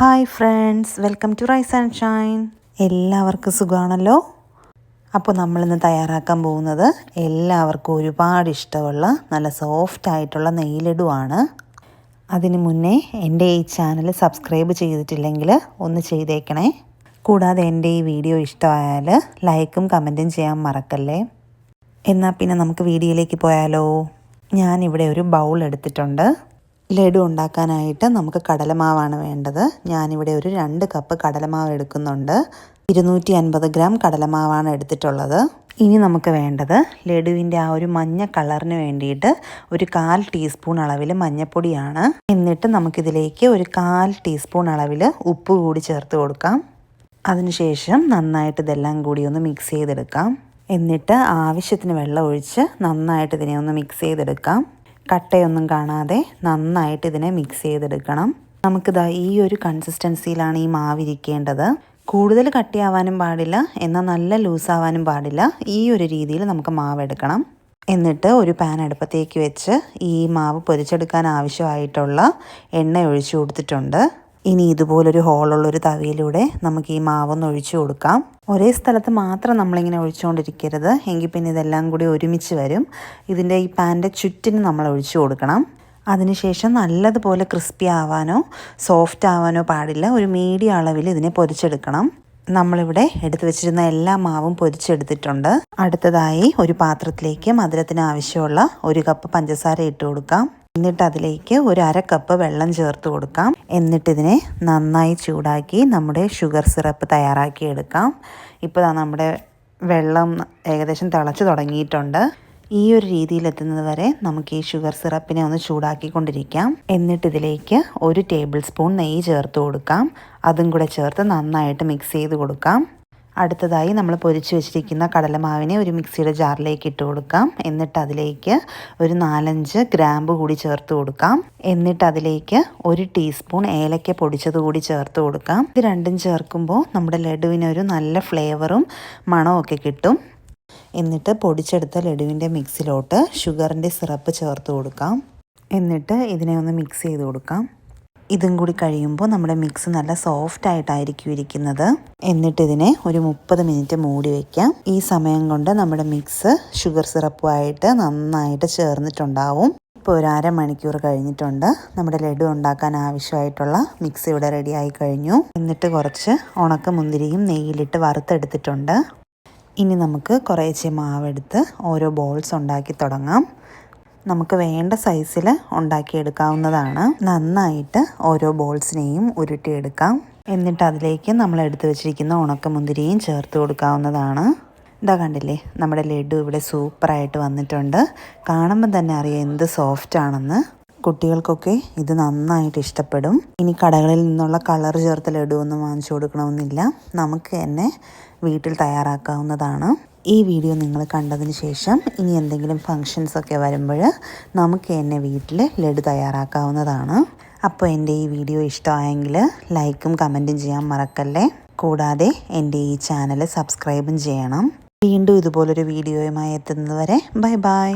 Hi friends welcome to rise and shine. എല്ലാവർക്കും സുഖമാണല്ലോ അപ്പോൾ നമ്മളിന്ന് തയ്യാറാക്കാൻ പോകുന്നത് എല്ലാവർക്കും ഒരുപാട് ഇഷ്ടമുള്ള നല്ല സോഫ്റ്റ് ആയിട്ടുള്ള നെയ്ലിടുവാണ് അതിന് മുന്നേ എന്റെ ഈ ചാനൽ സബ്സ്ക്രൈബ് ചെയ്തിട്ടില്ലെങ്കിൽ ഒന്ന് ചെയ്തേക്കണേ. കൂടാതെ എന്റെ ഈ വീഡിയോ ഇഷ്ടമായാൽ ലൈക്കും കമന്റും ചെയ്യാൻ മറക്കല്ലേ? എന്നാൽ പിന്നെ നമുക്ക് വീഡിയോയിലേക്ക് പോയാലോ? ഞാനിവിടെ ഒരു ബൗൾ എടുത്തിട്ടുണ്ട്. ലഡു ഉണ്ടാക്കാനായിട്ട് നമുക്ക് കടലമാവാണ് വേണ്ടത്. ഞാനിവിടെ ഒരു രണ്ട് കപ്പ് കടലമാവ് എടുക്കുന്നുണ്ട്. ഇരുന്നൂറ്റി അൻപത് ഗ്രാം കടലമാവാണ് എടുത്തിട്ടുള്ളത്. ഇനി നമുക്ക് വേണ്ടത് ലഡുവിന്റെ ആ ഒരു മഞ്ഞ കളറിന് വേണ്ടിയിട്ട് ഒരു കാൽ ടീസ്പൂൺ അളവിൽ മഞ്ഞപ്പൊടിയാണ്. എന്നിട്ട് നമുക്കിതിലേക്ക് ഒരു കാൽ ടീസ്പൂൺ അളവിൽ ഉപ്പ് കൂടി ചേർത്ത് കൊടുക്കാം. അതിനുശേഷം നന്നായിട്ട് ഇതെല്ലാം കൂടി ഒന്ന് മിക്സ് ചെയ്തെടുക്കാം. എന്നിട്ട് ആവശ്യത്തിന് വെള്ളം ഒഴിച്ച് നന്നായിട്ട് ഇതിനെ ഒന്ന് മിക്സ് ചെയ്തെടുക്കാം. കട്ടയൊന്നും കാണാതെ നന്നായിട്ട് ഇതിനെ മിക്സ് ചെയ്തെടുക്കണം. നമുക്കിതാ ഈ ഒരു കൺസിസ്റ്റൻസിയിലാണ് ഈ മാവിരിക്കേണ്ടത്. കൂടുതൽ കട്ടിയാവാനും പാടില്ല എന്നാൽ നല്ല ലൂസാവാനും പാടില്ല. ഈ ഒരു രീതിയിൽ നമുക്ക് മാവ് എടുക്കണം എന്നിട്ട് ഒരു പാൻ അടുപ്പത്തേക്ക് വെച്ച് ഈ മാവ് പൊരിച്ചെടുക്കാൻ ആവശ്യമായിട്ടുള്ള എണ്ണ ഒഴിച്ചു കൊടുത്തിട്ടുണ്ട്. ഇനി ഇതുപോലൊരു ഹോളുള്ളൊരു തവിയിലൂടെ നമുക്ക് ഈ മാവൊന്ന് ഒഴിച്ചു കൊടുക്കാം. ഒരേ സ്ഥലത്ത് മാത്രം നമ്മളിങ്ങനെ ഒഴിച്ചുകൊണ്ടിരിക്കരുത്. എങ്കിൽ പിന്നെ ഇതെല്ലാം കൂടി ഒരുമിച്ച് വരും. ഇതിന്റെ ഈ പാന്റെ ചുറ്റിന് നമ്മൾ ഒഴിച്ചു കൊടുക്കണം. അതിനുശേഷം നല്ലതുപോലെ ക്രിസ്പി ആവാനോ സോഫ്റ്റ് ആവാനോ പാടില്ല. ഒരു മീഡിയം അളവിൽ ഇതിനെ പൊരിച്ചെടുക്കണം. നമ്മളിവിടെ എടുത്തു വെച്ചിരുന്ന എല്ലാ മാവും പൊരിച്ചെടുത്തിട്ടുണ്ട്. അടുത്തതായി ഒരു പാത്രത്തിലേക്ക് മധുരത്തിന് ആവശ്യമുള്ള ഒരു കപ്പ് പഞ്ചസാര ഇട്ട് കൊടുക്കാം. എന്നിട്ട് അതിലേക്ക് ഒരു അര കപ്പ് വെള്ളം ചേർത്ത് കൊടുക്കാം. എന്നിട്ട് ഇതിനെ നന്നായി ചൂടാക്കി നമ്മുടെ ഷുഗർ സിറപ്പ് തയ്യാറാക്കി എടുക്കാം ഇപ്പോൾ നമ്മുടെ വെള്ളം ഏകദേശം തിളച്ച് തുടങ്ങിയിട്ടുണ്ട്. ഈ ഒരു രീതിയിൽ എത്തുന്നത് വരെ നമുക്ക് ഈ ഷുഗർ സിറപ്പിനെ ഒന്ന് ചൂടാക്കിക്കൊണ്ടിരിക്കാം. എന്നിട്ട് ഇതിലേക്ക് ഒരു ടേബിൾ സ്പൂൺ നെയ്യ് ചേർത്ത് കൊടുക്കാം. അതും കൂടെ ചേർത്ത് നന്നായിട്ട് മിക്സ് ചെയ്ത് കൊടുക്കാം. അടുത്തതായി നമ്മൾ പൊരിച്ചു വെച്ചിരിക്കുന്ന കടലമാവിനെ ഒരു മിക്സിയുടെ ജാറിലേക്ക് ഇട്ട് കൊടുക്കാം. എന്നിട്ട് അതിലേക്ക് ഒരു നാലഞ്ച് ഗ്രാമ്പ് കൂടി ചേർത്ത് കൊടുക്കാം. എന്നിട്ട് അതിലേക്ക് ഒരു ടീസ്പൂൺ ഏലക്ക പൊടിച്ചത് കൂടി ചേർത്ത് കൊടുക്കാം. ഇത് രണ്ടും ചേർക്കുമ്പോൾ നമ്മുടെ ലഡുവിനൊരു നല്ല ഫ്ലേവറും മണമൊക്കെ കിട്ടും. എന്നിട്ട് പൊടിച്ചെടുത്ത ലഡുവിന്റെ മിക്സിലോട്ട് ഷുഗറിന്റെ സിറപ്പ് ചേർത്ത് കൊടുക്കാം. എന്നിട്ട് ഇതിനെ ഒന്ന് മിക്സ് ചെയ്ത് കൊടുക്കാം. ഇതും കൂടി കഴിയുമ്പോൾ നമ്മുടെ മിക്സ് നല്ല സോഫ്റ്റ് ആയിട്ടായിരിക്കും ഇരിക്കുന്നത്. എന്നിട്ട് ഇതിനെ ഒരു മുപ്പത് മിനിറ്റ് മൂടി വയ്ക്കാം ഈ സമയം കൊണ്ട് നമ്മുടെ മിക്സ് ഷുഗർ സിറപ്പുമായിട്ട് നന്നായിട്ട് ചേർന്നിട്ടുണ്ടാവും. ഇപ്പോൾ ഒരു അരമണിക്കൂർ കഴിഞ്ഞിട്ടുണ്ട്. നമ്മുടെ ലഡു ഉണ്ടാക്കാൻ ആവശ്യമായിട്ടുള്ള മിക്സ് ഇവിടെ ആയി കഴിഞ്ഞു. എന്നിട്ട് കുറച്ച് ഉണക്ക മുന്തിരിയും നെയ്യിലിട്ട് വറുത്തെടുത്തിട്ടുണ്ട്. ഇനി നമുക്ക് കുറേശ്ശെ മാവെടുത്ത് ഓരോ ബോൾസ് ഉണ്ടാക്കി തുടങ്ങാം. നമുക്ക് വേണ്ട സൈസിൽ ഉണ്ടാക്കിയെടുക്കാവുന്നതാണ്. നന്നായിട്ട് ഓരോ ബോൾസിനെയും ഉരുട്ടിയെടുക്കാം. എന്നിട്ട് അതിലേക്ക് നമ്മൾ എടുത്തു വെച്ചിരിക്കുന്ന ഉണക്കമുന്തിരിയും ചേർത്ത് കൊടുക്കാവുന്നതാണ്. ഇതാ കണ്ടില്ലേ നമ്മുടെ ലഡു ഇവിടെ സൂപ്പറായിട്ട് വന്നിട്ടുണ്ട്. കാണുമ്പോൾ തന്നെ അറിയാം എന്ത് സോഫ്റ്റ് ആണെന്ന്. കുട്ടികൾക്കൊക്കെ ഇത് നന്നായിട്ട് ഇഷ്ടപ്പെടും. ഇനി കടകളിൽ നിന്നുള്ള കളർ ചേർത്ത ലഡു ഒന്നും വാങ്ങിച്ചു കൊടുക്കണമെന്നില്ല. നമുക്ക് തന്നെ വീട്ടിൽ തയ്യാറാക്കാവുന്നതാണ്. ഈ വീഡിയോ നിങ്ങൾ കണ്ടതിന് ശേഷം ഇനി എന്തെങ്കിലും ഫങ്ഷൻസ് ഒക്കെ വരുമ്പോൾ നമുക്ക് എന്നെ വീട്ടിൽ ലഡു തയ്യാറാക്കാവുന്നതാണ്. അപ്പോൾ എന്റെ ഈ വീഡിയോ ഇഷ്ടമായെങ്കിൽ ലൈക്കും കമന്റും ചെയ്യാൻ മറക്കല്ലേ? കൂടാതെ എന്റെ ഈ ചാനൽ സബ്സ്ക്രൈബും ചെയ്യണം. വീണ്ടും ഇതുപോലൊരു വീഡിയോയുമായി എത്തുന്നതുവരെ ബൈ ബൈ.